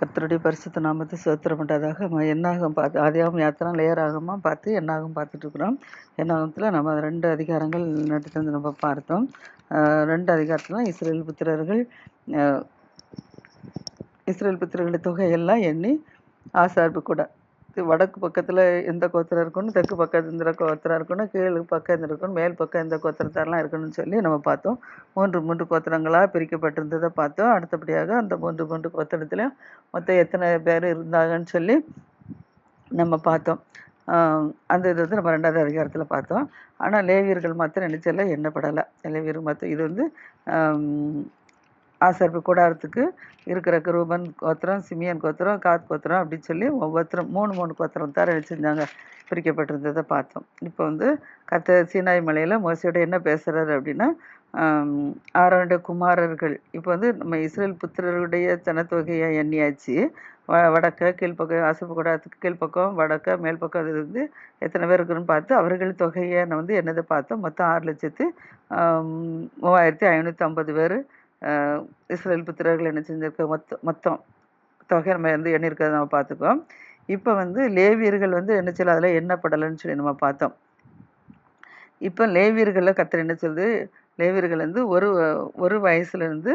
கர்த்தருடைய பரிசுத்த நாமத்தை சோத்திரம் பண்ணுறதாக என்னாகும் பார்த்து ஆதியாகம் யாத்திரம் லேயராகமாக பார்த்து என்னாகும் பார்த்துட்ருக்குறோம். என்னாகத்தில் நம்ம ரெண்டு அதிகாரங்கள் நடத்தி நம்ம பார்த்தோம். ரெண்டு அதிகாரத்தில் இஸ்ரேல் புத்திரர்கள் இஸ்ரேல் புத்திரர்களுடைய தொகையெல்லாம் எண்ணி ஆசார்பு கூட. வடக்கு பக்கத்தில் எந்த கோத்திரம் இருக்கணும் தெற்கு பக்கம் இந்த கோத்திரம் இருக்கணும் கீழ் பக்கம் இந்த இருக்கணும் மேல் பக்கம் இந்த கோத்திரத்தாரெலாம் இருக்கணும்னு சொல்லி நம்ம பார்த்தோம். மூன்று மூன்று கோத்திரங்களாக பிரிக்கப்பட்டிருந்ததை பார்த்தோம். அடுத்தபடியாக அந்த மூன்று மூன்று கோத்திரத்துலையும் மொத்தம் எத்தனை பேர் இருந்தாங்கன்னு சொல்லி நம்ம பார்த்தோம். அந்த இது வந்து நம்ம ரெண்டாவது அதிகாரத்தில் பார்த்தோம். ஆனால் லேவியர்கள் மாத்திரம் நினைச்சல எண்ணப்படலை லேவியர் மாத்திரம் இது வந்து ஆசர்ப்பு கூடாரத்துக்கு இருக்கிற ரூபன் கோத்திரம் சிமியன் கோத்திரம் காத் கோத்திரம் அப்படின்னு சொல்லி ஒவ்வொருத்தரும் மூணு மூணு கோத்திரம் தர வச்சுருந்தாங்க பிரிக்கப்பட்டிருந்ததை பார்த்தோம். இப்போ வந்து கத்த சீனாய் மலையில் மோசையோட என்ன பேசுகிறாரு அப்படின்னா ஆம், குமாரர்கள். இப்போ வந்து நம்ம இஸ்ரேல் புத்திரருடைய ஜனத்தொகையை எண்ணியாச்சு. வ வடக்க கீழ்ப்பக்கம் ஆசப்பு கூடாரத்துக்கு கீழ்ப்பக்கம் வடக்க மேல் பக்கம் அது வந்து எத்தனை பேர் இருக்குன்னு பார்த்து அவர்கள் தொகையை நான் வந்து என்னதை பார்த்தோம். மொத்தம் ஆறு லட்சத்து மூவாயிரத்தி ஐநூற்றி ஐம்பது பேர் இஸ்ரேல் புத்திரர்கள் என்ன செஞ்சுருக்க. மொத்தம் மொத்தம் தொகை நம்ம வந்து எண்ணிருக்கிறத நம்ம பார்த்துக்குவோம். இப்போ வந்து லேவியர்கள் வந்து என்ன செய்யல அதில் எண்ணப்படலைன்னு சொல்லி நம்ம பார்த்தோம். இப்போ லேவியர்களில் கத்திர என்ன சொல்லுது? லேவியர்கள் வந்து ஒரு ஒரு வயசுலேருந்து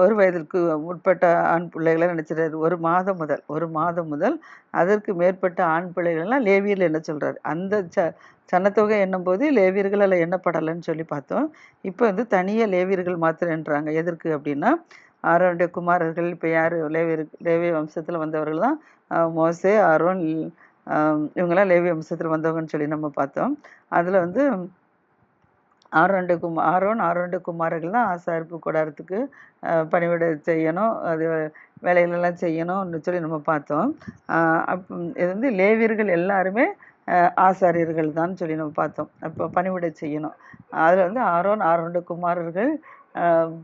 ஒரு வயதிற்கு உட்பட்ட ஆண் பிள்ளைகளை நினச்சிடாரு ஒரு மாதம் முதல் ஒரு மாதம் முதல் அதற்கு மேற்பட்ட ஆண் பிள்ளைகள்லாம் லேவியரில் என்ன சொல்கிறாரு அந்த ச சனத்தொகை எண்ணும்போது லேவியர்கள் அதில் எண்ணப்படலைன்னு சொல்லி பார்த்தோம். இப்போ வந்து தனியாக லேவியர்கள் மாத்திரம் எதற்கு அப்படின்னா ஆரோனுடைய குமாரர்கள் இப்போ யார்? லேவியர் லேவிய வம்சத்தில் வந்தவர்கள் தான் மோசே ஆரோன் இவங்கெல்லாம் லேவிய வம்சத்தில் வந்தவங்கன்னு சொல்லி நம்ம பார்த்தோம். அதில் வந்து ஆரோண்டு குமா ஆரோன் ஆரோண்டு குமாரர்கள் தான் ஆசாரிப்பு கூடாரத்துக்கு பணிவிட செய்யணும். அது வேலைகளெல்லாம் செய்யணும்னு சொல்லி நம்ம பார்த்தோம். அப் இது வந்து லேவியர்கள் எல்லாருமே ஆசாரியர்கள் தான் சொல்லி நம்ம பார்த்தோம். அப்போ பணிவிட செய்யணும். அதில் வந்து ஆரோன் ஆரோண்டு குமாரர்கள்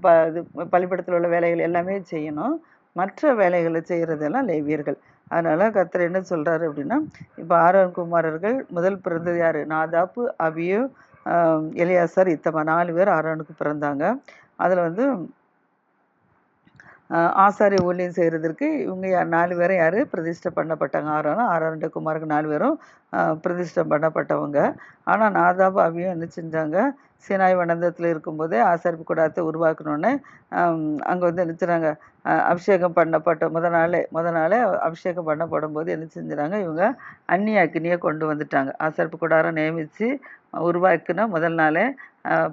ப இது பள்ளிப்படத்தில் உள்ள வேலைகள் எல்லாமே செய்யணும். மற்ற வேலைகளை செய்கிறதெல்லாம் லேவியர்கள். அதனால் கத்தர் என்ன சொல்கிறாரு அப்படின்னா இப்போ ஆரோன் குமாரர்கள் முதல் பிறந்தது யார்? நாதாப்பு அபியு எலியாசர் இத்தமா நாலு பேர் ஆரோனுக்கு பிறந்தாங்க. அதில் வந்து ஆசாரிய ஊழியம் செய்கிறதுக்கு இவங்க நாலு பேரும் யார் பிரதிஷ்டை பண்ணப்பட்டாங்க. ஆரோனும் ஆரோனுடைய குமாருக்கு நாலு பேரும் பிரதிஷ்டை பண்ணப்பட்டவங்க. ஆனால் நாதாபு அவியும் என்ன செஞ்சாங்க? சீனாய் வனந்தத்தில் இருக்கும்போதே ஆசாரிப்பு கூடாரத்தை உருவாக்கணுன்னு அங்கே வந்து என்ன அபிஷேகம் பண்ணப்பட்ட முத நாளே முத நாளே அபிஷேகம் பண்ணப்படும் போது என்ன செஞ்சுறாங்க இவங்க அந்நிய அக்னியை கொண்டு வந்துட்டாங்க. ஆசாரிப்பு கூடாரம் நியமித்து உருவாக்கின முதல் நாளே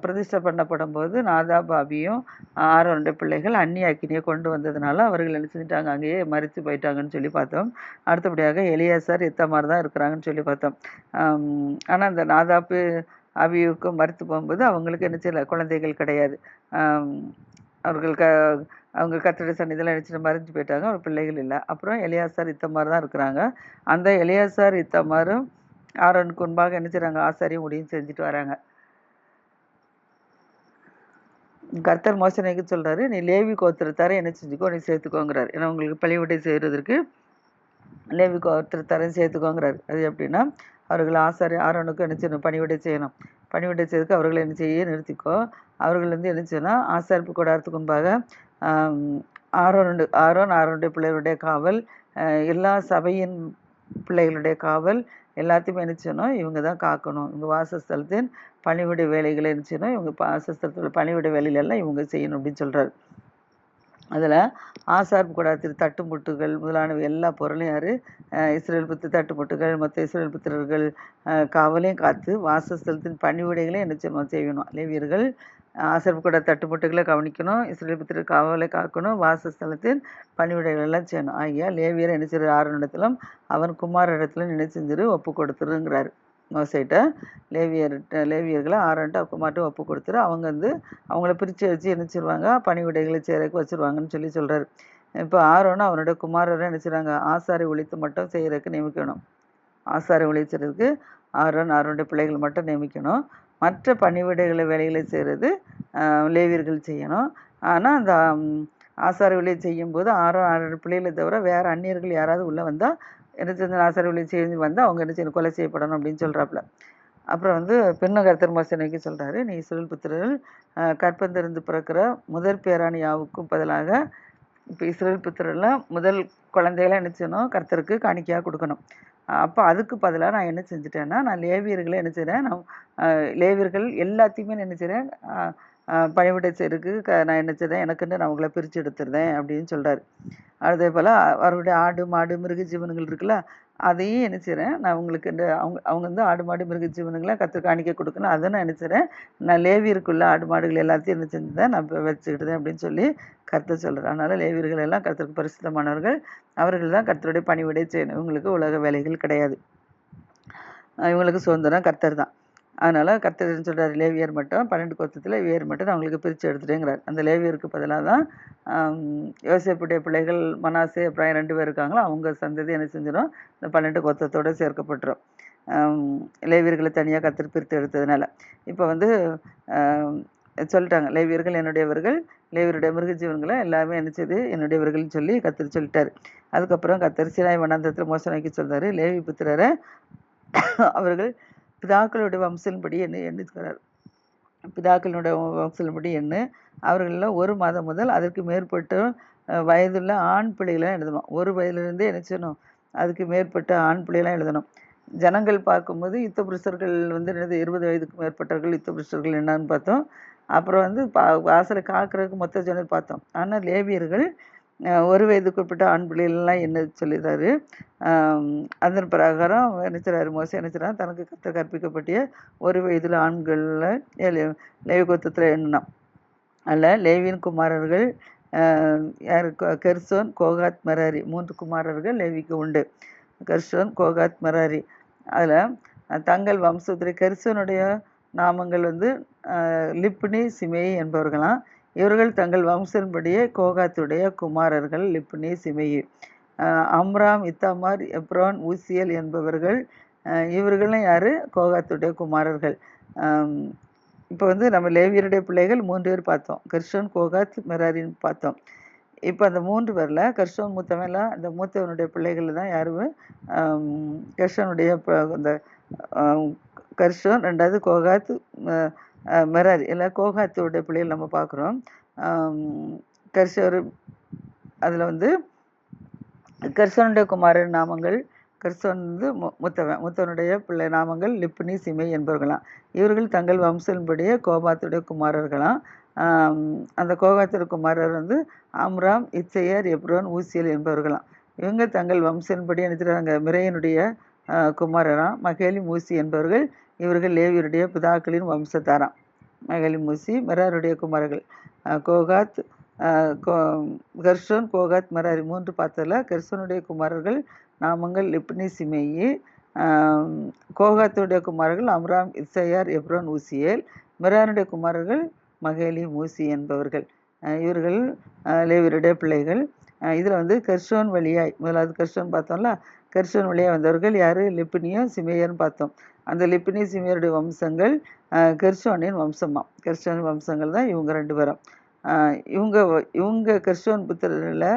பிரதிஷ்டை பண்ணப்படும் போது நாதாபாபியும் ஆரோனுடைய பிள்ளைகள் அந்நிய அக்கினியை கொண்டு வந்ததுனால அவர்கள் என்ன செஞ்சுட்டாங்க? அங்கேயே மறித்து போயிட்டாங்கன்னு சொல்லி பார்த்தோம். அடுத்தபடியாக எலியாசார் இத்தமார் தான் இருக்கிறாங்கன்னு சொல்லி பார்த்தோம். ஆனால் அந்த நாதாப்பு அபியுக்கு மறுத்து போகும்போது அவங்களுக்கு என்ன செய்யல? குழந்தைகள் கிடையாது. அவர்கள் க அவங்க கத்திர சன்னிதியில் நினச்சிட்டு மறைஞ்சு போயிட்டாங்க. அவர் பிள்ளைகள் இல்லை. அப்புறம் எலியாசார் இத்தமார் தான் இருக்கிறாங்க. அந்த எலியாசார் இத்தமாரும் ஆரோனுக்கு முன்பாக என்ன செய்கிறாங்க ஆசாரியும் முடியும் செஞ்சுட்டு வராங்க. கர்த்தர் மோசனைக்கு சொல்கிறாரு நீ லேவி கோத்திரத்தாரை என்ன செஞ்சுக்கோ நீ சேர்த்துக்கோங்கிறாரு. ஏன்னா உங்களுக்கு பழிவிடை செய்கிறதுக்கு லேவி கோத்திரத்தாரையும் சேர்த்துக்கோங்கிறார். அது எப்படின்னா அவர்கள் ஆசாரி ஆரோனுக்கு என்ன செய்யணும்? பணிவிடை செய்யணும். பணிவிடை செய்யறதுக்கு அவர்களை என்ன செய்ய நிறுத்திக்கோ அவர்கள் வந்து என்ன செய்யணும் ஆசாரிப்பு கூடாரத்துக்கு முன்பாக ஆம், ஆரோனுடைய ஆரோன் ஆரோனுடைய பிள்ளைகளுடைய காவல் எல்லா சபையின் பிள்ளைகளுடைய காவல் எல்லாத்தையுமே என்ன செய்யணும்? இவங்க தான் காக்கணும். இவங்க வாசஸ்தலத்தின் பணிவிடை வேலைகளை என்ன செய்யணும்? இவங்க வாசஸ்தலத்தில் பணிவிடை வேலையிலெல்லாம் இவங்க செய்யணும் அப்படின்னு சொல்கிறார் அதில் ஆசார்பு கூடாரத்தில் தட்டுமுட்டுகள் முதலானவை எல்லா பொருளையும் யார்? இஸ்ரேல் புத்து தட்டுமுட்டுகள் மற்ற இஸ்ரேல் புத்திரர்கள் காவலையும் காத்து வாசஸ்தலத்தின் பணிவிடைகளையும் என்ன செய்யணும்? செய்யணும். லேவியர்கள் ஆசார்பு கூட தட்டுமுட்டுகளை கவனிக்கணும் இஸ்ரேல் புத்திரர் காவலை காக்கணும் வாசஸ்தலத்தின் பணிவிடைகளெல்லாம் செய்யணும். ஆகியா லேவியர் என்ன செய்யற ஆறுனிடத்திலும் அவன் குமார் இடத்துல செஞ்சிரு ஒப்பு கொடுத்துருங்கிறாரு. மோசைட்ட லேவியர்கிட்ட லேவியர்களை ஆரண்ட்டு குமார்ட்ட ஒப்பு கொடுத்துரு. அவங்க வந்து அவங்கள பிரித்து வச்சு என்ன செய்வாங்க? பணிவிடைகளை செய்கிறக்கு வச்சுருவாங்கன்னு சொல்லி சொல்கிறாரு இப்போ ஆரோனும் அவனோட குமாரரை என்ன ஆசாரி ஒழித்து மட்டும் செய்கிறதுக்கு நியமிக்கணும். ஆசாரி ஒழிச்சதுக்கு ஆரோன் ஆரோனுடைய பிள்ளைகள் மட்டும் நியமிக்கணும். மற்ற பணிவிடைகளை வேலைகளை செய்கிறது லேவியர்கள் செய்யணும். ஆனால் அந்த ஆசார வேலையை செய்யும்போது ஆரோ ஆறு பிள்ளைகளை தவிர வேறு அந்நியர்கள் யாராவது உள்ளே வந்தால் என்ன செஞ்சு ஆசார வேலையை செய்து வந்தால் அவங்க என்ன செய்யணும்? கொலை செய்யப்படணும் அப்படின்னு சொல்கிறாப்புல அப்புறம் வந்து பெண்ணு கர்த்தர் மோசனைக்கு சொல்கிறாரு நீ சுழல் புத்திரர்கள் கற்பந்திருந்து பிறக்கிற முதற் பேராணியாவுக்கும் பதிலாக இப்போ இஸ்ரேல் புத்திரெல்லாம் முதல் குழந்தையெல்லாம் என்ன செய்யணும்? கர்த்தருக்கு காணிக்கையாக கொடுக்கணும். அப்போ அதுக்கு பதிலாக நான் என்ன செஞ்சுட்டேன்னா நான் லேவியர்களை என்ன செய்கிறேன் நான் லேவியர்கள் எல்லாத்தையுமே என்ன செய்கிறேன் பணிவிடை செய்யறதுக்கு க நான் என்ன செய்தேன் எனக்குன்னு நான் உங்களை பிரித்து எடுத்துருந்தேன் அப்படின்னு சொல்கிறாரு அதே போல் அவருடைய ஆடு மாடு மிருக ஜீவனங்கள் இருக்குல்ல அதையும் என்ன செய்கிறேன் நான் உங்களுக்கு இந்த அவங்க அவங்க வந்து ஆடு மாடு மிருக ஜீவனங்களை கற்று காணிக்க கொடுக்கணும். அதை நான் நினச்சிறேன். நான் லேவியருக்குள்ள ஆடு மாடுகள் எல்லாத்தையும் என்ன செஞ்சுதான் நான் இப்போ வச்சுக்கிட்டேன் அப்படின்னு சொல்லி கர்த்தர் சொல்கிறேன் அதனால் லேவியர்கள் எல்லாம் கருத்துக்கு பரிசுத்தமானவர்கள். அவர்கள் தான் கர்த்தருடைய பணிவிடை செய்யணும். இவங்களுக்கு உலக வேலைகள் கிடையாது. இவங்களுக்கு சுதந்திரம் கர்த்தர் தான். அதனால் கர்த்தர் சொல்கிறார் லேவியர் மட்டும் பன்னெண்டு கொத்தத்தில் லேவியர் மட்டும் நான் அவங்களுக்கு பிரித்து எடுத்துட்டேங்கிறார். அந்த லேவியருக்கு பதிலாக தான் யோசிப்புடைய பிள்ளைகள் மனாசே அப்புறம் ரெண்டு பேர் இருக்காங்களோ? அவங்க சந்ததி என்ன செஞ்சிடும்? இந்த பன்னெண்டு கொத்தத்தோடு சேர்க்கப்பட்டுரும். லேவியர்களை தனியாக கர்த்தர் பிரித்து எடுத்ததுனால. இப்போ வந்து சொல்லிட்டாங்க லேவியர்கள் என்னுடையவர்கள் லேவியருடைய மிருக ஜீவன்களை எல்லாமே நினைச்சது செய்து என்னுடையவர்கள்னு சொல்லி கர்த்தர் சொல்லிட்டார். அதுக்கப்புறம் கர்த்தர் சினாய் மோசம் வைக்க சொல்கிறாரு லேவி புத்திரரை அவர்கள் பிதாக்களுடைய வம்சத்தின்படி என்ன எண்ணுகிறார்? பிதாக்களுடைய வம்சத்தின்படி எண்ணு அவர்களில் ஒரு மாதம் முதல் அதற்கு மேற்பட்ட வயதுள்ள ஆண் பிள்ளைகளாம் எழுதணும். ஒரு வயதிலிருந்தே என்ன செய்யணும்? அதுக்கு மேற்பட்ட ஆண் பிள்ளைகளாம் எழுதணும். ஜனங்கள் பார்க்கும்போது யுத்த புருஷர்கள் வந்து என்னது இருபது வயதுக்கு மேற்பட்டவர்கள் யுத்த புருஷர்கள் என்னன்னு பார்த்தோம். அப்புறம் வந்து பா வாசலை காக்கிறதுக்கு மொத்த ஜனர் பார்த்தோம். ஆனால் லேவியர்கள் ஒரு வயது குறிப்பிட்ட ஆண் பிள்ளைகள்லாம் என்ன சொல்லிடுறாரு அதன் பிரகாரம் என்ன செய்றாரு மோசே என்ன செய்றாரு தனக்கு கற்று கற்பிக்கப்பட்டிய ஒரு வயதில் ஆண்களில் லேவிகோத்தத்தில் எண்ணினான் அதில் லேவியின் குமாரர்கள் யார்? Gershon Kohath Merari. மூன்று குமாரர்கள் லேவிக்கு உண்டு. Gershon Kohath Merari. அதில் தங்கள் வம்சத்தில் கெர்சோனுடைய நாமங்கள் வந்து லிப்னி சிமேயி என்பவர்களாம். இவர்கள் தங்கள் வம்சன்படியே கோகாத்துடைய குமாரர்கள் லிப்னி சிமையி அம்ராம் இத்தாமார் எப்ரான் ஊசியல் என்பவர்கள் இவர்களும் யார்? கோகாத்துடைய குமாரர்கள். இப்போ வந்து நம்ம லேவியருடைய பிள்ளைகள் மூன்று பேர் பார்த்தோம். கர்ஷோன் கோகாத் மெராரின்னு பார்த்தோம். இப்போ அந்த மூன்று பேரில் கர்ஷோன் மூத்தவன்லாம் அந்த மூத்தவனுடைய பிள்ளைகள் தான் யாரும் கர்ஷனுடைய அந்த கர்ஷோன் ரெண்டாவது கோகாத் மெராரி எல்லாம் கோகாத்தோட பிள்ளைகள் நம்ம பார்க்குறோம் கர்ஷர் அதில் வந்து கர்சனுடைய குமாரன் நாமங்கள் கர்சன் வந்து மு- முத்தவனுடைய பிள்ளை நாமங்கள் லிப்னி சிமை என்பவர்களாம். இவர்கள் தங்கள் வம்சன்படியே கோபாத்துடைய குமாரர்களாம். அந்த கோகாத்துடைய குமாரர் வந்து ஆம்ராம் இச்சையர் எப்ரோன் ஊசியல் என்பவர்களாம். இவங்க தங்கள் வம்சன்படி நினைக்கிறாங்க மிரையனுடைய குமாரராம் மகேலி மூசி என்பவர்கள் இவர்கள் லேவியருடைய பிதாக்களின் வம்சத்தாராம். மகளி மூசி மெராருடைய குமாரர்கள். கோகாத் கோ கர்ஷோன் கோகாத் மெராரி மூன்று பார்த்ததில் கர்ஷனுடைய குமாரர்கள் நாமங்கள் லிப்னி சிமேயி கோகாத்துடைய குமாரர்கள் அம்ராம் இசையார் எப்ரோன் ஊசியேல். மெரானுடைய குமாரர்கள் மகேலி மூசி என்பவர்கள். இவர்கள் லேவியருடைய பிள்ளைகள். இதில் வந்து கெர்ஷோன் வழியாய் முதலாவது கெர்ஷோன் பார்த்தோம்ல கெர்ஷோன் வழியாக வந்தவர்கள் யார்? லிப்பினியும் சிமேயர்னு பார்த்தோம். அந்த லிப்பினி சிமேயருடைய வம்சங்கள் கெர்ஷோனின் வம்சமாக கெர்ஷோன் வம்சங்கள் தான் இவங்க ரெண்டு பேரும். இவங்க இவங்க கெர்ஷோன் புத்திரரில்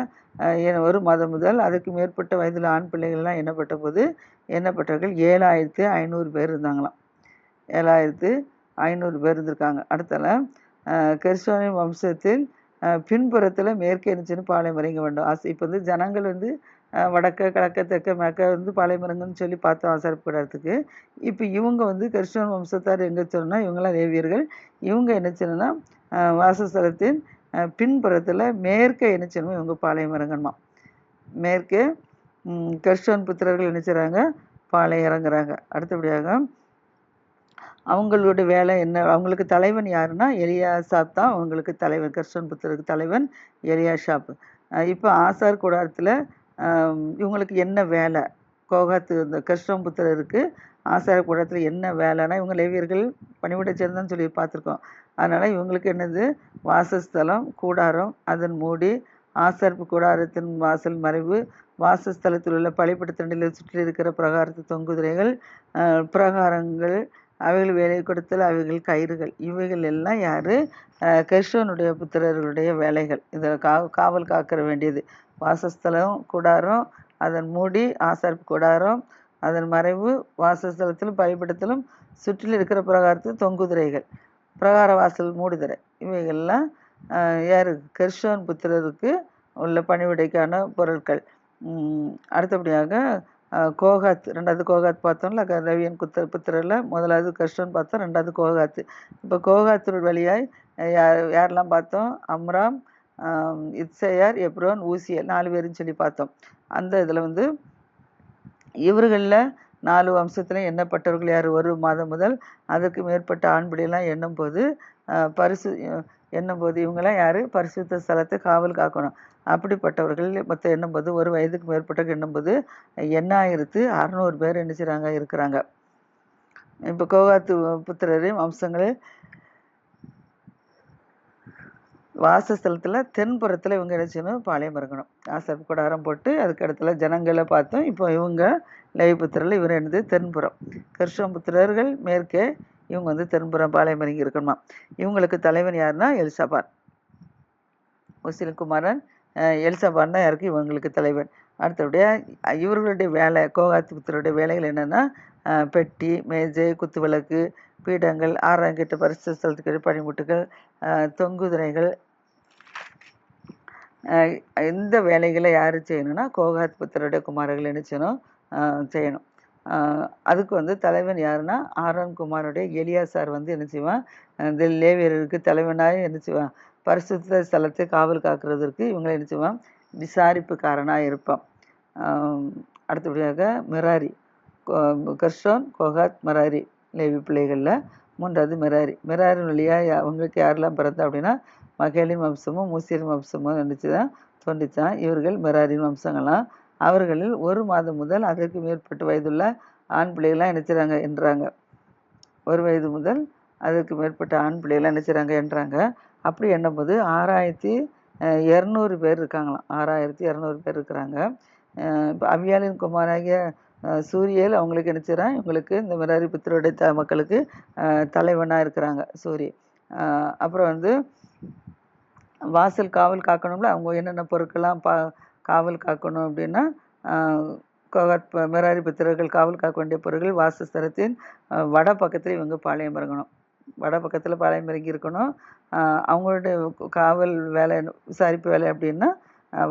ஒரு மாதம் முதல் அதுக்கு மேற்பட்ட வயதில் ஆண் பிள்ளைகள்லாம் எண்ணப்பட்ட போது எண்ணப்பட்டவர்கள் ஏழாயிரத்து ஐநூறு பேர் இருந்தாங்களாம். ஏழாயிரத்து ஐநூறு பேர் இருந்திருக்காங்க. அடுத்தால அஹ், கெர்சோனின் வம்சத்தில் பின்புறத்தில் மேற்கே இருந்துச்சுன்னு பாளையம் வேண்டும் ஆசை இப்போ வந்து ஜனங்கள் வந்து வடக்க கிழக்க தெற்க மேற்க வந்து பாளையம் சொல்லி பார்த்தோம் ஆசாரப்படாததுக்கு இப்போ இவங்க வந்து கிருஷ்ணன் வம்சத்தார் எங்கே சொன்னால் இவங்களாம் லேவியர்கள். இவங்க என்ன செய்யணும்னா வாசஸ்தலத்தின் பின்புறத்தில் மேற்கே என்ன சொல்லணும் இவங்க பாளையம் மேற்கே கிருஷ்ணன் புத்திரர்கள் என்ன செய்கிறாங்க பாலை இறங்குறாங்க. அடுத்தபடியாக அவங்களோட வேலை என்ன? அவங்களுக்கு தலைவன் யாருன்னா எலியாசாப் தான் அவங்களுக்கு தலைவன். கர்ஷன் புத்தருக்கு தலைவன் எலியா ஷாப் இப்போ ஆசார் கூடாரத்தில் இவங்களுக்கு என்ன வேலை? கோகாத்து இந்த கர்ஷம் புத்தருக்கு ஆசார் கூடாரத்தில் என்ன வேலைன்னா இவங்க லேவியர்கள் பணிவிடை சேர்ந்தான்னு சொல்லி பார்த்துருக்கோம். அதனால் இவங்களுக்கு என்னது? வாசஸ்தலம் கூடாரம் அதன் மூடி ஆசர்ப்பு கூடாரத்தின் வாசல் மறைவு வாசஸ்தலத்தில் உள்ள பழிப்படுத்தண்டில் சுற்றி இருக்கிற பிரகாரத்து தொங்குதிரைகள் பிரகாரங்கள் அவைகள் வேலை கொடுத்தல் அவைகள் கயிறுகள். இவைகள் எல்லாம் யார்? அஹ், கெர்ஷோனுடைய புத்திரர்களுடைய வேலைகள். இதில் கா காவல் காக்கிற வேண்டியது. வாசஸ்தலம் கூடாரம் அதன் மூடி ஆசார் கூடாரம் அதன் மறைவு வாசஸ்தலத்திலும் பலிபடத்திலும் சுற்றில் இருக்கிற பிரகாரத்து தொங்குதிரைகள் பிரகார வாசல் மூடுதிரை. இவைகள்லாம் யார் யாரு? கெர்ஷோன் புத்திரருக்கு உள்ள பணிவிடைக்கான பொருட்கள். அடுத்தபடியாக கோகாத் ரெண்டாவது கோகாத் பார்த்தோம்ல க- ரவியன் குத்த புத்திரில் முதலாவது கிருஷ்ணன் பார்த்தோம் ரெண்டாவது கோகாத்து. இப்போ கோகாத்து வழியாய் யார் யாரெல்லாம் பார்த்தோம்? அம்ராம் இத்சையார் எப்ரோன் ஊசியல் நாலு பேருன்னு சொல்லி பார்த்தோம். அந்த இதில் வந்து இவர்களில் நாலு வம்சத்தில் எண்ணப்பட்டவர்கள் யார்? ஒரு மாதம் முதல் அதற்கு மேற்பட்ட ஆண்பிடியெல்லாம் எண்ணும் போது பரிசு என்னும்போது எண்ணும் இவங்கெல்லாம் யார்? பரிசுத்த ஸ்தலத்தை காவல் காக்கணும். அப்படிப்பட்டவர்கள் மொத்தம் எண்ணும்போது ஒரு வயதுக்கு மேற்பட்டவர்கள் எண்ணும்போது எண்ணாயிரத்து அறநூறு பேர் என்ன செய்கிறாங்க இருக்கிறாங்க. இப்போ கோகாத்து புத்திரரின் வம்சங்களே வாசஸ்தலத்தில் தென்புறத்தில் இவங்க என்ன செய்யணும்? பாளையம் இருக்கணும் ஆசப் கூடாரம் போட்டு அதுக்கு இடத்துல ஜனங்களை பார்த்தோம் இப்போ இவங்க லேவிபுத்திரில் இவர் என்னது? தென்புறம். கிருஷ்ணபுத்திரர்கள் மேற்கே இவங்க வந்து திரும்புறம் பாளையம் இறங்கி இருக்கணுமா? இவங்களுக்கு தலைவன் யாருன்னா எலிசபார் உசில் குமாரன் அஹ், தான் யாருக்கு? இவங்களுக்கு தலைவன். அடுத்தபடியாக இவர்களுடைய வேலை கோகாத்து புத்தருடைய வேலைகள் என்னென்னா பெட்டி மேஜை குத்துவிளக்கு பீடங்கள் ஆறாங்கிட்ட பரிசு ஸ்தலத்துக்கு பனிமுட்டுகள் தொங்குதிரைகள் இந்த வேலைகளை யார் செய்யணும்னா கோகாத் புத்தருடைய குமாரர்கள் என்ன செய்யணும்? செய்யணும். அதுக்கு வந்து தலைவன் யாருன்னா ஆரோன் குமாரோடைய எலியாசார் வந்து என்ன செய்வான் இந்த லேவியருக்கு தலைவனாக என்ன செய்வான் பரிசுத்த ஸ்தலத்தை காவல் காக்கிறதற்கு இவங்களை என்ன செய்வான் விசாரிப்புக்காரனாக இருப்பான். அடுத்தபடியாக மெராரி கோ- கர்ஷோன் கொஹாத் மெராரி லேவி பிள்ளைகளில் மூன்றாவது மெராரி. மிராரி வழியாக அவங்களுக்கு யாரெல்லாம் பிறந்தா அப்படின்னா மகளின் வம்சமும் மூசியரின் வம்சமும் நினச்சி தான் தோன்றிச்சான். இவர்கள் மெராரின் வம்சங்கள்லாம் அவர்களில் ஒரு மாதம் முதல் அதற்கு மேற்பட்ட வயதுள்ள ஆண் பிள்ளைகள்லாம் நினைச்சாங்க என்றாங்க. ஒரு வயது முதல் அதற்கு மேற்பட்ட ஆண் பிள்ளைகள்லாம் நினைச்சாங்க என்றாங்க. அப்படி என்னும்போது ஆறாயிரத்தி இரநூறு பேர் இருக்காங்களாம். ஆறாயிரத்தி இரநூறு பேர் இருக்கிறாங்க. இப்போ அவியாலின் குமாராகிய சூரியல் அவங்களுக்கு நினைச்சிடறான் இவங்களுக்கு இந்த மெராரி புத்திரோடைய த மக்களுக்கு தலைவனாக இருக்கிறாங்க சூரிய. அப்புறம் வந்து வாசல் காவல் காக்கணும்ல அவங்க என்னென்ன பொருட்கள்லாம் பா காவல் காக்கணும் அப்படின்னா ஆஹ் மெராரி புத்திரர்கள் காவல் காக்க வேண்டிய பொருட்கள் வாசஸ்தலத்தின் வட பக்கத்தில் இவங்க பாளையம் இறங்கணும். வட பக்கத்தில் பாளையம் இறங்கி இருக்கணும். அவங்களுடைய காவல் வேலை விசாரிப்பு வேலை அப்படின்னா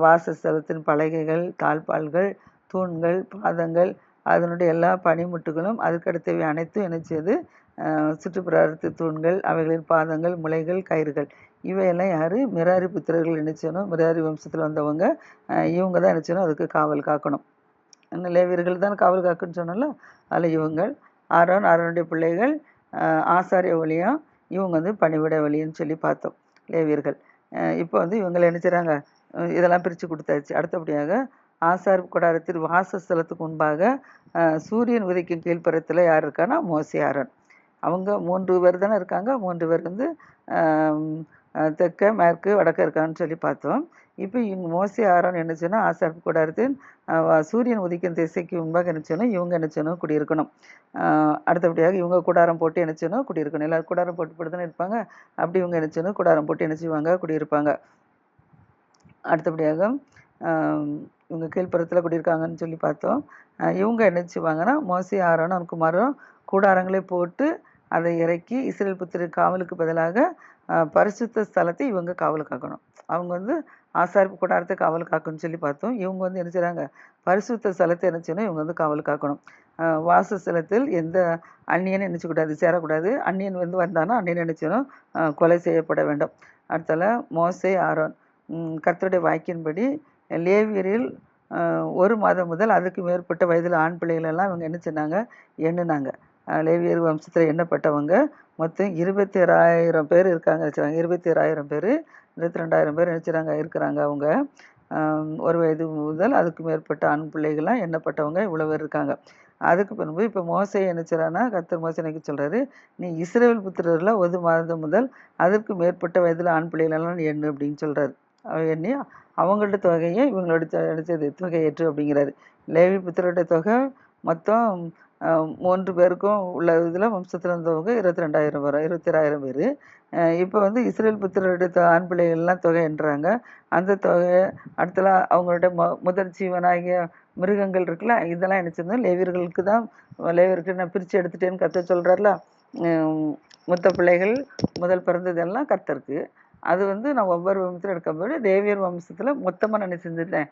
வாசஸ்தலத்தின் பலகைகள் தாழ்பால்கள் தூண்கள் பாதங்கள் அதனுடைய எல்லா பனிமுட்டுகளும் அதுக்கடுத்தவை அனைத்தும் என்ன செய்யுது சுற்றுப்புறத்து தூண்கள் அவைகளின் பாதங்கள் முளைகள் கயிறுகள். இவையெல்லாம் யார்? மிராரி புத்திரர்கள் நினைச்சனும் மிராரி வம்சத்தில் வந்தவங்க இவங்க தான் நினைச்சனும் அதுக்கு காவல் காக்கணும். இன்னும் லேவியர்கள் தான் காவல் காக்குன்னு சொன்னால அதில் இவங்கள் ஆரோன் ஆரோனுடைய பிள்ளைகள் ஆசாரிய வழியும் இவங்க வந்து பணிவிட வழின்னு சொல்லி பார்த்தோம் லேவியர்கள். இப்போ வந்து இவங்களை என்ன இதெல்லாம் பிரித்து கொடுத்தாச்சு. அடுத்தபடியாக ஆசார் கொடாரத்தில் வாசஸ்தலத்துக்கு முன்பாக சூரியன் உதிக்கும் கீழ்ப்புறத்தில் யார் இருக்கான்னா? மோசி ஆரன் அவங்க மூன்று பேர் தானே இருக்காங்க? மூன்று பேர் வந்து தெற்க மேற்கு வடக்க இருக்கான்னு சொல்லி பார்த்தோம். இப்போ இவங்க மோசி ஆரோன் என்ன சொன்னால் ஆசார் கூடாரத்தின் சூரியன் உதிக்கும் திசைக்கு முன்பாக என்ன இவங்க என்ன குடியிருக்கணும். அடுத்தபடியாக இவங்க கூடாரம் போட்டு என்ன குடியிருக்கணும். எல்லாரும் கூடாரம் போட்டு போட்டு தானே இருப்பாங்க. அப்படி இவங்க என்ன கூடாரம் போட்டு என்ன செய்வாங்க குடியிருப்பாங்க. அடுத்தபடியாக இவங்க கீழ்ப்புறத்தில் குடியிருக்காங்கன்னு சொல்லி பார்த்தோம். இவங்க என்ன செய்வாங்கன்னா மோசி ஆரோனும் குமாரும் கூடாரங்களே போட்டு அதை இறக்கி இஸ்ரேல் புத்திர காவலுக்கு பதிலாக பரிசுத்த ஸ்தலத்தை இவங்க காவல் காக்கணும் அவங்க வந்து ஆசாரிப்பு கூடாரத்தை காவல் காக்கணும்னு சொல்லி பார்த்தோம். இவங்க வந்து என்ன செய்கிறாங்க பரிசுத்த ஸ்தலத்தை என்ன செய்யணும்? இவங்க வந்து காவல் காக்கணும் வாசஸ்தலத்தில் எந்த அந்நியன் நினைச்சக்கூடாது சேரக்கூடாது. அந்நியன் வந்து வந்தானா அந்நியன் நினைச்சனும் கொலை செய்யப்பட வேண்டும். அடுத்தால மோசே ஆரோன். கர்த்தருடைய வாக்கின்படி லேவியரில் ஒரு மாதம் முதல் அதுக்கு மேற்பட்ட வயதில் ஆண் பிள்ளைகளெல்லாம் இவங்க என்ன செஞ்சாங்க எண்ணுனாங்க. லேவியர் வம்சத்தில் எண்ணப்பட்டவங்க. மொத்தம் இருபத்தி ஆயிரம் பேர் இருக்காங்க வச்சுறாங்க இருபத்தி ஆயிரம் பேர் இருபத்தி ரெண்டாயிரம் பேர் நினச்சிறாங்க இருக்கிறாங்க அவங்க. ஒரு வயது முதல் அதுக்கு மேற்பட்ட ஆண் பிள்ளைகள்லாம் எண்ணப்பட்டவங்க இவ்வளோ பேர் இருக்காங்க. அதுக்கு பின்பு இப்போ மோசை என்ன கத்தர் மோசை மோசனைக்கு சொல்கிறாரு நீ இஸ்ரேல் புத்திரர்ல ஒரு மாதம் முதல் அதற்கு மேற்பட்ட வயதில் ஆண் பிள்ளைகளெல்லாம் எண்ணு அப்படின்னு சொல்கிறார் அவன் எண்ணி அவங்களோட தொகையை இவங்களோட நினைச்சது தொகையேற்று தொகை ஏற்று அப்படிங்கிறாரு. லேவி புத்திரோட தொகை மொத்தம் மூன்று பேருக்கும் உள்ள இதில் வம்சத்தில் இருந்தவங்க இருபத்தி ரெண்டாயிரம் வரும் இருபத்தி ஆயிரம் பேர் இப்போ வந்து இஸ்ரேல் புத்திரருடைய ஆண் பிள்ளைகள்லாம் தொகைன்றாங்க அந்த தொகை அடுத்தல அவங்களுடைய மொ முதல் ஜீவனாகிய மிருகங்கள் இருக்குல்ல இதெல்லாம் நினச்சிருந்தோம் லேவியர்களுக்கு தான் லேவியருக்கு நான் பிரித்து எடுத்துட்டேன்னு கத்த சொல்கிறார்ல மொத்த பிள்ளைகள் முதல் பிறந்ததெல்லாம் கர்த்தருக்கு. அது வந்து நான் ஒவ்வொரு வம்சத்தில் எடுக்கும்போது லேவியர் வம்சத்தில் மொத்தமாக நான் செஞ்சுட்டேன்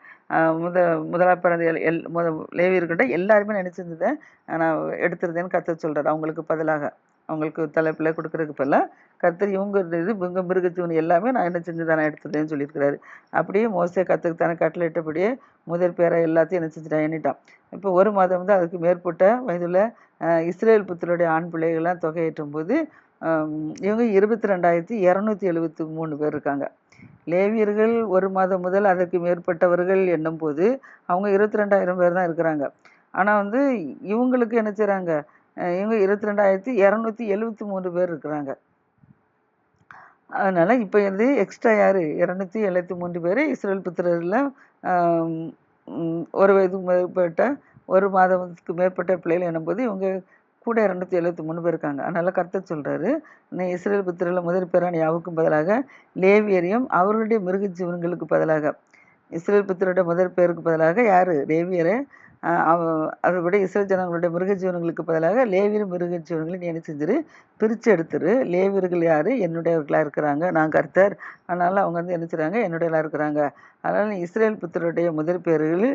முத முதலா பிறந்த எல் எல் முத லேவியர்கிட்ட எல்லாருமே நினச்சிருந்தேன் நான் எடுத்துருந்தேன்னு கற்று சொல்கிறார் அவங்களுக்கு பதிலாக அவங்களுக்கு தலைப்பில் கொடுக்குறதுக்கு பதிலாக கத்து இவங்க இது இவங்க மிருகஜீவன் எல்லாமே நான் என்ன செஞ்சு தானே எடுத்துட்டேன்னு சொல்லியிருக்கிறாரு. அப்படியே மோசே கற்றுக்கு தானே கட்டளையிட்டபடியே முதல் பேரை எல்லாத்தையும் என்ன செஞ்சுட்டான் எண்ணிட்டான். இப்போ ஒரு மாதம் வந்து அதுக்கு மேற்பட்ட வயதில் இஸ்ரேல் புத்தருடைய ஆண் பிள்ளைகள்லாம் தொகையேற்றும் போது இவங்க இருபத்தி ரெண்டாயிரத்தி இரநூத்தி எழுபத்தி மூணு பேர் இருக்காங்க. லேவியர்கள் ஒரு மாதம் முதல் அதற்கு மேற்பட்டவர்கள் என்னும் போது அவங்க இருபத்தி ரெண்டாயிரம் பேர் தான் இருக்கிறாங்க. ஆனால் வந்து இவங்களுக்கு என்ன செய்கிறாங்க இவங்க இருபத்தி ரெண்டாயிரத்தி இரநூத்தி எழுபத்தி மூணு பேர் இருக்கிறாங்க. அதனால இப்போ வந்து எக்ஸ்ட்ரா யார்? இரநூத்தி எழுபத்தி மூன்று பேர் இஸ்ரேல் புத்திரரில் ஒரு வயதுக்கு மேற்பட்ட ஒரு மாதத்துக்கு மேற்பட்ட பிள்ளைகள் என்னும்போது இவங்க கூட இரநூத்தி எழுபத்தி மூணு பேர் இருக்காங்க. அதனால கர்த்தர் சொல்கிறாரு இன்னும் இஸ்ரேல் புத்திரில் முதல் பேரான யாவுக்கும் பதிலாக லேவியரையும் அவர்களுடைய மிருக ஜீவன்களுக்கு பதிலாக இஸ்ரேல் புத்திரோட முதல் பேருக்கு பதிலாக யார்? லேவியரை அதோட இஸ்ரேல் ஜனங்களுடைய மிருக ஜீவனங்களுக்கு பதிலாக லேவியர் மிருக ஜீவனங்களை நீ என்ன செஞ்சிரு? பிரித்து எடுத்துரு. லேவியர்கள் யார்? என்னுடையவர்களாக இருக்கிறாங்க. நான் கர்த்தர். அதனால் அவங்க வந்து என்ன செய்கிறாங்க என்னுடையலாம் இருக்கிறாங்க. அதனால் இஸ்ரேல் புத்தருடைய முதல் பேர்கள்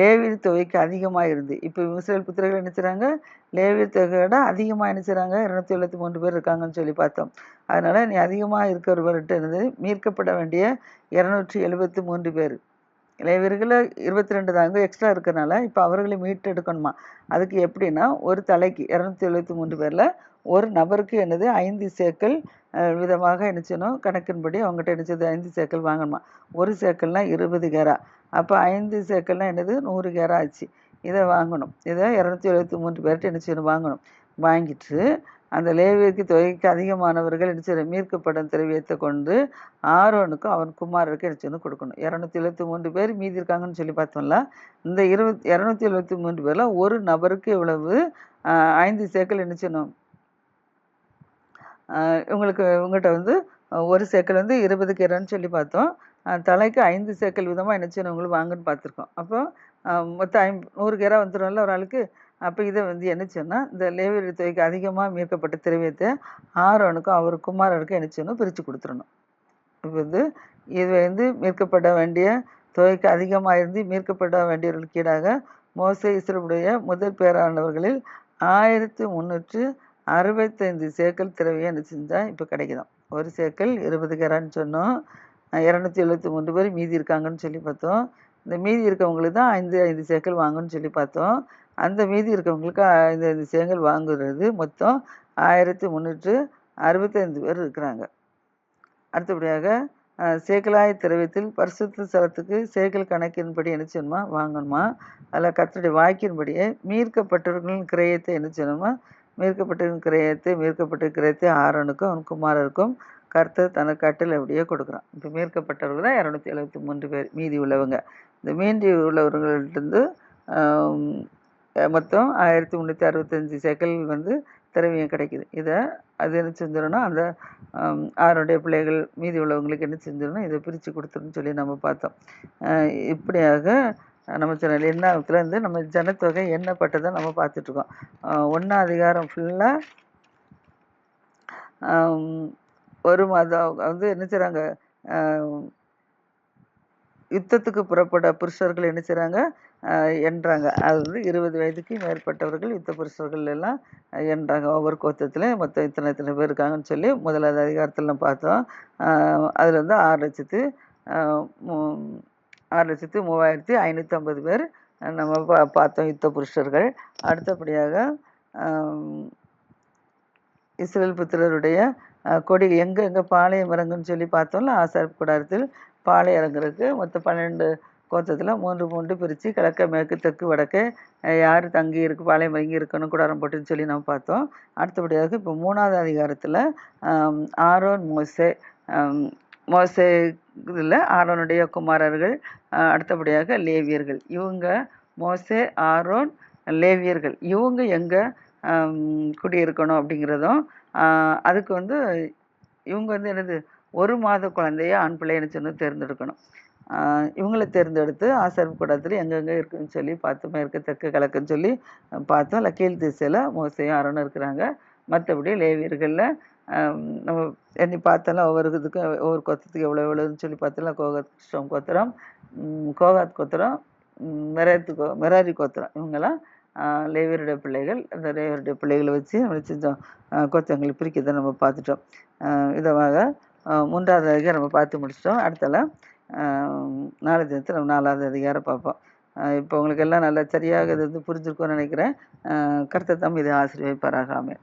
லேவியர் தொகைக்கு அதிகமாக இருந்து. இப்போ இஸ்ரேல் புத்திரர்கள் என்ன செய்கிறாங்க லேவியர் தொகையை விட அதிகமாக என்ன செய்கிறாங்க இரநூத்தி எழுபத்தி மூன்று பேர் இருக்காங்கன்னு சொல்லி பார்த்தோம். அதனால் நீ அதிகமாக இருக்கிறவர்கிட்ட இருந்து மீட்கப்பட வேண்டிய இரநூற்றி எழுபத்தி மூன்று பேர். லேவியர்கள் இருபத்தி ரெண்டு தாங்க எக்ஸ்ட்ரா இருக்கிறனால இப்போ அவர்களை மீட்டெடுக்கணுமா அதுக்கு எப்படின்னா ஒரு தலைக்கு இரநூத்தி எழுபத்தி மூன்று பேரில் ஒரு நபருக்கு என்னது ஐந்து சேக்கள் விதமாக என்ன கணக்கின்படி அவங்ககிட்ட என்ன ஐந்து சேக்கள் வாங்கணுமா? ஒரு சேக்கல்னா இருபது கேரா. அப்போ ஐந்து சேக்கல்னா என்னது? நூறு கேரா ஆச்சு. இதை வாங்கணும். இதை இரநூத்தி எழுபத்தி மூன்று பேர்கிட்ட என்ன வாங்கணும். வாங்கிட்டு அந்த லேவியருக்கு தொகைக்கு அதிகமானவர்கள் என்ன மீட்கப்படும் திரவியத்தை கொண்டு ஆரோனுக்கும் அவன் குமாரருக்கு என்ன கொடுக்கணும். இரநூத்தி எழுபத்தி மூன்று பேர் மீதி இருக்காங்கன்னு சொல்லி பார்த்தோம்ல இந்த இருபத் இரநூத்தி எழுபத்தி மூன்று பேரில் ஒரு நபருக்கு இவ்வளவு ஐந்து சேக்கல் என்ன உங்களுக்கு ஆஹ், இவங்களுக்கு இவங்ககிட்ட வந்து ஒரு சேக்கல் வந்து இருபது கீரைன்னு சொல்லி பார்த்தோம். தலைக்கு ஐந்து சேக்கல் விதமாக என்ன செய்யணும்? உங்களுக்கு பார்த்துருக்கோம். அப்போ மொத்தம் ஐம் நூறு கேரா வந்துடும்ல ஒரு ஆளுக்கு? அப்போ இதை வந்து என்ன சொன்னால் இந்த லேவியர் தொகைக்கு அதிகமாக மீட்கப்பட்ட திரவியத்தை ஆரோனுக்கும் அவர் குமாரனுக்கும் என்ன செய்யணும்? பிரித்து கொடுத்துடணும். இப்போ வந்து இது வந்து மீட்கப்பட வேண்டிய தொகைக்கு அதிகமாக இருந்து மீட்கப்பட வேண்டியவர்களுக்கு ஈடாக மோசே இஸ்ரேலுடைய முதல் பேரானவர்களில் ஆயிரத்தி முந்நூற்று அறுபத்தைந்து சேக்கல் திரவியம் என்ன செஞ்சால் இப்போ கிடைக்குதாம். ஒரு சேக்கல் இருபது கேரான்னு சொன்னோம். இரநூத்தி எழுபத்தி மூன்று பேர் மீதி இருக்காங்கன்னு சொல்லி பார்த்தோம். இந்த மீதி இருக்கவங்களுக்கு தான் ஐந்து ஐந்து சேக்கல் வாங்கன்னு சொல்லி பார்த்தோம். அந்த மீதி இருக்கவங்களுக்கு இந்த இந்த சேக்கல் வாங்குறது மொத்தம் ஆயிரத்தி முந்நூற்று அறுபத்தைந்து பேர் இருக்கிறாங்க. அடுத்தபடியாக சேக்கலாய திரவியத்தில் பரிசுத்த ஸ்தலத்துக்கு சேக்கல் கணக்கின்படி என்ன செய்யணுமா? வாங்கணுமா? அதில் கத்தருடைய வாக்கின்படியே மீட்கப்பட்டவர்களின் கிரயத்தை என்ன செய்யணுமா? மீட்கப்பட்டவர்களின் கிரயத்தை மீட்கப்பட்ட கிரயத்தை ஆரோனுக்கும் அவன் குமாரருக்கும் கர்த்தர் தனக்கு கட்டில் அப்படியே கொடுக்குறான். இப்போ மீட்கப்பட்டவர்கள் தான் இரநூத்தி எழுபத்தி மூன்று பேர் மீதி உள்ளவங்க. இந்த மீதி உள்ளவர்கள்ட்டேருந்து மொத்தம் ஆயிரத்தி முந்நூற்றி அறுபத்தஞ்சி சேக்கல் வந்து திரவியம் கிடைக்குது. இதை அது என்ன செஞ்சிடணும்னா அந்த ஆம், பிள்ளைகள் மீதி உள்ளவங்களுக்கு என்ன செஞ்சிடணும் இதை பிரித்து கொடுத்துருன்னு சொல்லி நம்ம பார்த்தோம். இப்படியாக நம்ம சொன்ன எண்ணாவத்தில் இருந்து நம்ம ஜனத்தொகை எண்ணப்பட்டதை நம்ம பார்த்துட்ருக்கோம். ஒன்றா அதிகாரம் ஃபுல்லாக ஒரு மாதம் வந்து என்ன செய்கிறாங்க யுத்தத்துக்கு புறப்பட புருஷர்கள் என்ன செய்கிறாங்க எண்றாங்க அது வந்து இருபது வயதுக்கு மேற்பட்டவர்கள் யுத்த புருஷர்கள் எல்லாம் அஹ், எண்றாங்க ஒவ்வொரு கோத்தத்துலேயும் மொத்தம் இத்தனை இத்தனை பேர் இருக்காங்கன்னு சொல்லி முதலாவது அதிகாரத்தில் நம்ம பார்த்தோம். அதில் வந்து ஆறு லட்சத்து ஆறு லட்சத்து மூவாயிரத்தி ஐநூற்றம்பது பேர் நம்ம பா பார்த்தோம் யுத்த புருஷர்கள். அடுத்தபடியாக இஸ்ரேல் புத்திரருடைய கொடி எங்கே எங்கே பாளையம் இறங்குன்னு சொல்லி பார்த்தோம்ல ஆசார் கூடாரத்தில் பாளையம் இறங்குறதுக்கு மொத்தம் பன்னெண்டு கோத்தத்தில் மூன்று மூன்று பிரித்து கிழக்க மேற்கு தெற்கு வடக்கு யார் தங்கி இருக்கு பாளையம் இங்கே இருக்கணும் கூடாரம் போட்டுன்னு சொல்லி நம்ம பார்த்தோம். அடுத்தபடியாக இப்போ மூணாவது அதிகாரத்தில் ஆரோன் மோசே மோசே இதில் ஆரோனுடைய குமாரர்கள் அடுத்தபடியாக லேவியர்கள். இவங்க மோசே ஆரோன் லேவியர்கள். இவங்க எங்கே குடியிருக்கணும் அப்படிங்கிறதும் அதுக்கு வந்து இவங்க வந்து என்னது ஒரு மாத குழந்தைய ஆண் பிள்ளை என்ன சொன்னு தேர்ந்தெடுக்கணும். இவங்கள தேர்ந்தெடுத்து ஆசர்வு கூடத்தில் எங்கெங்கே இருக்குன்னு சொல்லி பார்த்து மேற்கு தெற்கு கிழக்குன்னு சொல்லி பார்த்தோம். இல்லை கீழ் திசையில் மோசையும் அருணும் இருக்கிறாங்க. மற்றபடி லேவியர்களில் நம்ம எண்ணி பார்த்தாலும் ஒவ்வொரு இதுக்கும் ஒவ்வொரு கொத்தத்துக்கு எவ்வளோ எவ்வளோன்னு சொல்லி பார்த்தாலும் கோகாத் ஸ்டோம் கோத்திரம் கோகாத் கோத்திரம் மெராத்து கோ மெராரி கோத்திரம். இவங்கெல்லாம் லேவியருடைய பிள்ளைகள். அந்த லேவியருடைய பிள்ளைகளை வச்சு நம்ம செஞ்சோம். கோத்திரங்களை பிரிக்கிறதை நம்ம பார்த்துட்டோம். இதாக மூன்றாவது அதிகாரம் நம்ம பார்த்து முடிச்சிட்டோம். அடுத்தால நாலு தினத்தில் நாலாவது அதிகாரம் பார்ப்போம் இப்போ உங்களுக்கு எல்லாம் நல்லா சரியாக இது வந்து புரிஞ்சிருக்கும்னு நினைக்கிறேன். கருத்தை தம் இதை ஆசிரியப்பாராக ஆமென்.